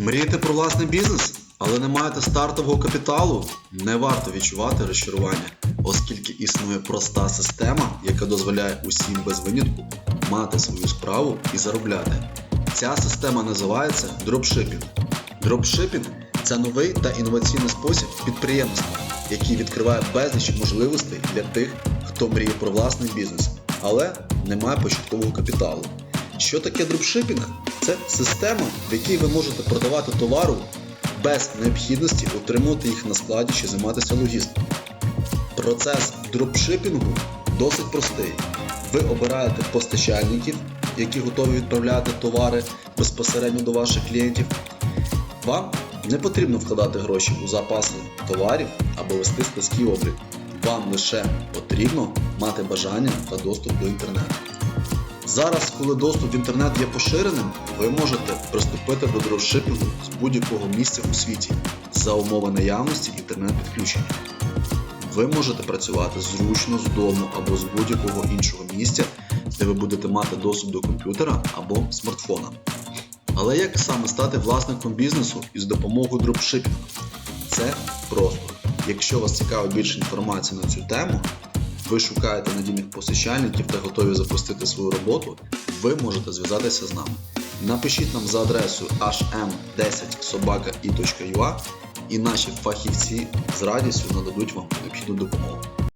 Мрієте про власний бізнес, але не маєте стартового капіталу? Не варто відчувати розчарування, оскільки існує проста система, яка дозволяє усім без винятку мати свою справу і заробляти. Ця система називається дропшипінг. Дропшипінг це новий та інноваційний спосіб підприємництва, який відкриває безліч можливостей для тих, хто мріє про власний бізнес, але не має початкового капіталу. Що таке дропшипінг? Це система, в якій ви можете продавати товару без необхідності утримувати їх на складі чи займатися логістикою. Процес дропшипінгу досить простий. Ви обираєте постачальників, які готові відправляти товари безпосередньо до ваших клієнтів. Вам не потрібно вкладати гроші у запаси товарів або вести складський облік. Вам лише потрібно мати бажання та доступ до інтернету. Зараз, коли доступ в інтернет є поширеним, ви можете приступити до дропшипінгу з будь-якого місця у світі за умови наявності інтернет-підключення. Ви можете працювати зручно з дому або з будь-якого іншого місця, де ви будете мати доступ до комп'ютера або смартфона. Але як саме стати власником бізнесу із допомогою дропшипінгу? Це просто. Якщо вас цікавить більше інформації на цю тему, ви шукаєте надійних постачальників та готові запустити свою роботу, ви можете зв'язатися з нами. Напишіть нам за адресою hm10sobaka.ua і наші фахівці з радістю нададуть вам необхідну допомогу.